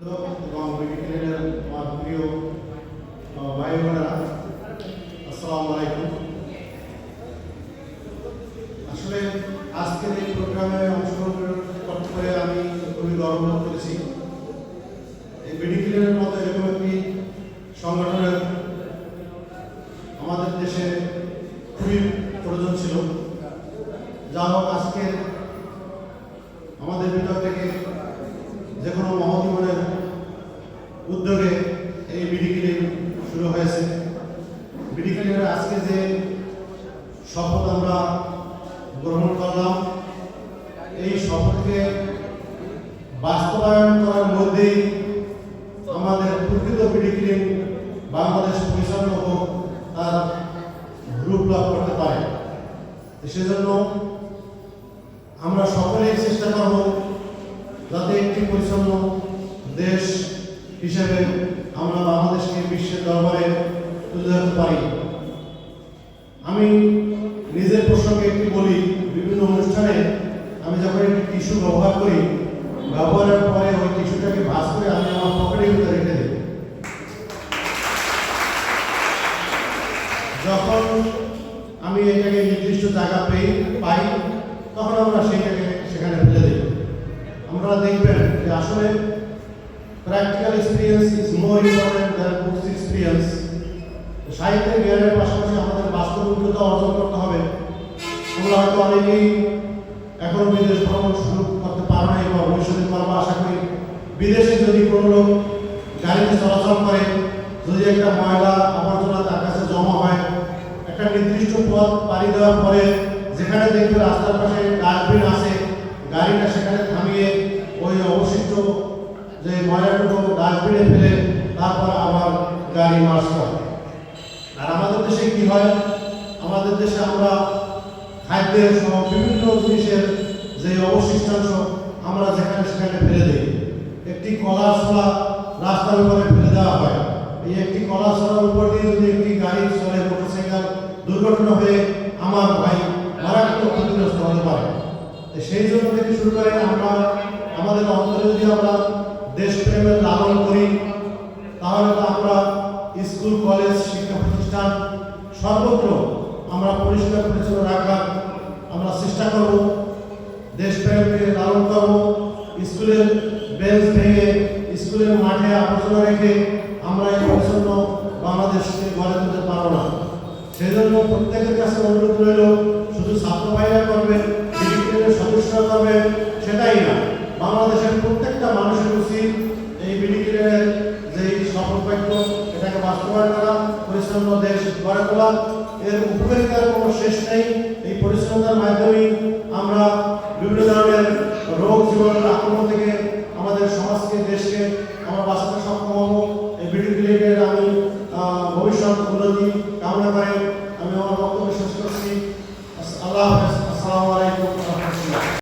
এবং প্রিয় ভাই বোনেরা আসসালামু আসলে আজকের এই অংশগ্রহণ করতে আমি খুবই গর্ববোধ করেছি এই মেডিকেলের মতো এরকম একটি সংগঠনের আমাদের দেশে খুবই প্রয়োজন ছিল। যা হোক আজকের আমাদের ভিতর থেকে যে কোনো মহজীবনের উদ্যোগে এই বিডিক্লিন শুরু হয়েছে বিডিক্লিনের আজকে যে শপথ আমরা গ্রহণ করলাম। এই শপথকে বাস্তবায়ন করার মধ্যেই আমাদের প্রকৃত বিডিক্লিন বাংলাদেশ পরিচালনা হোক তার রূপ লাভ করতে পারে। সেজন্য আমরা সকলেই চেষ্টা করব যাতে একটি পরিচ্ছন্ন দেশ হিসেবে আমরা বাংলাদেশকে বিশ্বের দরবারে তুলে ধরতে পারি। আমি আমি যখন একটি টিস্যু ব্যবহার করি, ব্যবহারের পরে ওই টিস্যুটাকে ভাস করে আমি আমার পকেটের ভিতরে রেখে দিই। যখন আমি এটাকে নির্দিষ্ট জায়গা পেয়ে পাই, তখন আমরা সেইটাকে সেখানে ফেলে দিই। আমরা দেখবেন যে আসলে practical experience is more important than books experience সাহিত্যের জ্ঞানের পাশাপাশি আমাদের বাস্তব অভিজ্ঞতা অর্জন করতে হবে। আমরা হয়তো অনেকেই এখনও বিদেশ ভ্রমণ শুরু করতে পারো নাই বা ভবিষ্যতে করব আশা করি। বিদেশে যদি কোনো লোক গাড়িতে চলাচল করে, যদি একটা ময়লা আবর্জনা তার কাছে জমা হয়, একটা নির্দিষ্ট পথ পাড়ি দেওয়ার পরে যেখানে দেখবে রাস্তার পাশে ডাস্টবিন আছে, গাড়িটা সেখানে থামিয়ে ওই অবশিষ্ট যে ময়লাটুকু ডাস্টবিনে ফেলে তারপর আবার গাড়ি মার্চ করে। আর আমাদের দেশে কি হয়? আমাদের দেশে আমরা খাদ্যের সহ বিভিন্ন জিনিসের যে অবশিষ্টাংশ আমরা যেখানে সেখানে ফেলে দিই। একটি কলা রাস্তার উপরে ফেলে দেওয়া হয়। এই একটি কলা উপর দিয়ে যদি একটি গাড়ি চলে মোটরসাইকেল দুর্ঘটনা হয়ে আমার ভাই মারাত্মক ক্ষতিগ্রস্ত হতে পারে। সেই জন্য থেকে শুরু করে আমরা, আমাদের অন্তরে যদি আমরা দেশপ্রেমের লালন করি, তাহলে তো আমরা স্কুল, কলেজ, শিক্ষা প্রতিষ্ঠান সর্বত্র আমরা পরিষ্কার পরিচ্ছন্ন রাখার আমরা চেষ্টা করব। দেশপ্রেমকে লালন করব স্কুলের বেঞ্চ ভেঙে স্কুলের মাঠে আবর্জনা রেখে আমরা এই পরিচ্ছন্ন বাংলাদেশকে গড়ে তুলতে পারব না। সেই জন্য প্রত্যেকের কাছে অনুরোধ রইল, শুধু ছাত্র ভাইরা করবে সদস্যরা করবে সেটাই না। বাংলাদেশের প্রত্যেকটা মানুষের উচিত এই বিডিপিএর যে শপথ বাক্য এটাকে বাস্তবায়ন করা, পরিচ্ছন্ন দেশ গড়ে তোলা। এর উপকারিতার কোনো শেষ নেই। আমাদের সমাজকে দেশকে আমার বাঁচাতে সক্ষম হব এই বিডিপিএর আমি আহ, ভবিষ্যৎ উন্নতি কামনা করে আমি আমার বক্তব্য শেষ করছি। আল্লাহ হাফেজ। আসসালামু আলাইকুম